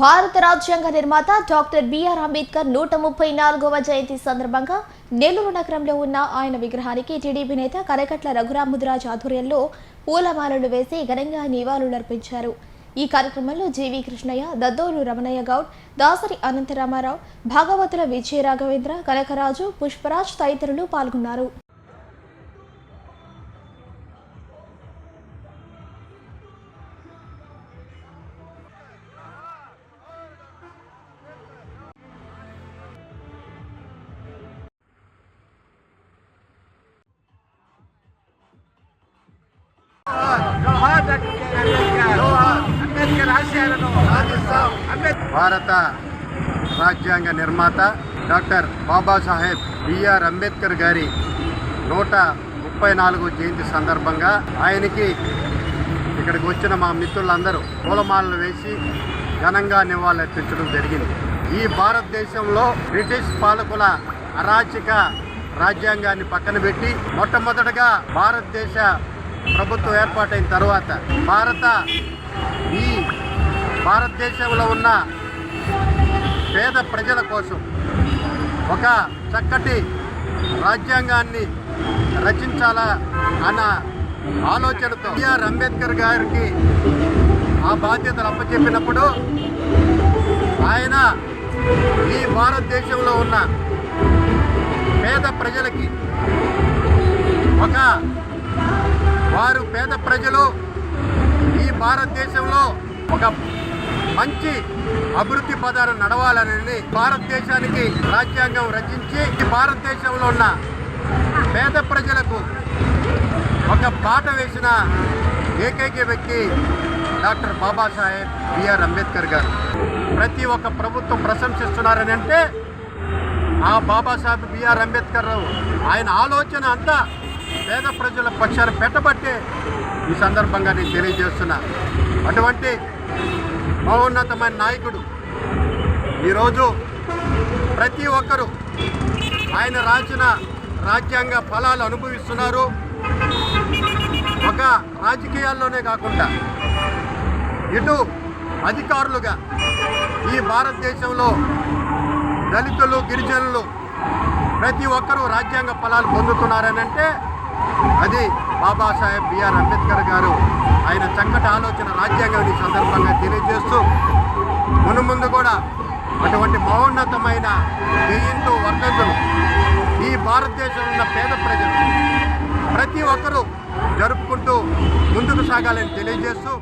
భారత రాజ్యాంగ నిర్మాత డాక్టర్ బిఆర్ అంబేద్కర్ నూట ముప్పై నాలుగవ జయంతి సందర్భంగా నెల్లూరు నగరంలో ఉన్న ఆయన విగ్రహానికి టీడీపీ నేత కరకట్ల రఘురాముద్రాజ్ ఆధ్వర్యంలో పూలమాలలు వేసి ఘనంగా నివాళులర్పించారు. ఈ కార్యక్రమంలో జీవి కృష్ణయ్య దద్దోలు రమణయ్య గౌడ్ దాసరి అనంతరామారావు భాగవతుల విజయ రాఘవేంద్ర కనకరాజు పుష్పరాజ్ తదితరులు పాల్గొన్నారు. అంబేద్కర్ ఆశయాలను భారత రాజ్యాంగ నిర్మాత డాక్టర్ బాబాసాహెబ్ బిఆర్ అంబేద్కర్ గారి నూట ముప్పై నాలుగు జయంతి సందర్భంగా ఆయనకి ఇక్కడికి వచ్చిన మా మిత్రులందరూ పూలమాలలు వేసి ఘనంగా నివాళులర్పించడం జరిగింది. ఈ భారతదేశంలో బ్రిటిష్ పాలకుల అరాచక రాజ్యాంగాన్ని పక్కన పెట్టి మొట్టమొదటగా భారతదేశ ప్రభుత్వం ఏర్పాటైన తర్వాత భారత ఈ భారతదేశంలో ఉన్న పేద ప్రజల కోసం ఒక చక్కటి రాజ్యాంగాన్ని రచించాలా అన్న ఆలోచనతో బిఆర్ అంబేద్కర్ గారికి ఆ బాధ్యతలు అప్పచెప్పినప్పుడు ఆయన ఈ భారతదేశంలో ఉన్న పేద ప్రజలకి ఒక వారు పేద ప్రజలు ఈ భారతదేశంలో ఒక మంచి అభివృద్ధి పదాలు నడవాలని భారతదేశానికి రాజ్యాంగం రచించి ఈ భారతదేశంలో ఉన్న పేద ప్రజలకు ఒక బాట వేసిన ఏకైక వ్యక్తి డాక్టర్ బాబాసాహెబ్ బిఆర్ అంబేద్కర్ గారు. ప్రతి ఒక్క ప్రభుత్వం ప్రశంసిస్తున్నారని అంటే ఆ బాబాసాహెబ్ బిఆర్ అంబేద్కర్ ఆయన ఆలోచన అంతా పేద ప్రజల పక్షాన పెట్టబట్టే ఈ సందర్భంగా నేను తెలియజేస్తున్నా. అటువంటి మహోన్నతమైన నాయకుడు ఈరోజు ప్రతి ఒక్కరూ ఆయన రాసిన రాజ్యాంగ ఫలాలు అనుభవిస్తున్నారు. ఒక రాజకీయాల్లోనే కాకుండా ఇటు అధికారులుగా ఈ భారతదేశంలో దళితులు గిరిజనులు ప్రతి ఒక్కరూ రాజ్యాంగ ఫలాలు పొందుతున్నారని అంటే అది బాబాసాహెబ్ బిఆర్ అంబేద్కర్ గారు ఆయన చక్కటి ఆలోచన రాజ్యాంగం ఈ సందర్భంగా తెలియజేస్తూ మును ముందు కూడా అటువంటి మహోన్నతమైన జయంతు వర్ధంతులు ఈ భారతదేశంలో ఉన్న పేద ప్రజలు ప్రతి ఒక్కరూ జరుపుకుంటూ ముందుకు సాగాలని తెలియజేస్తూ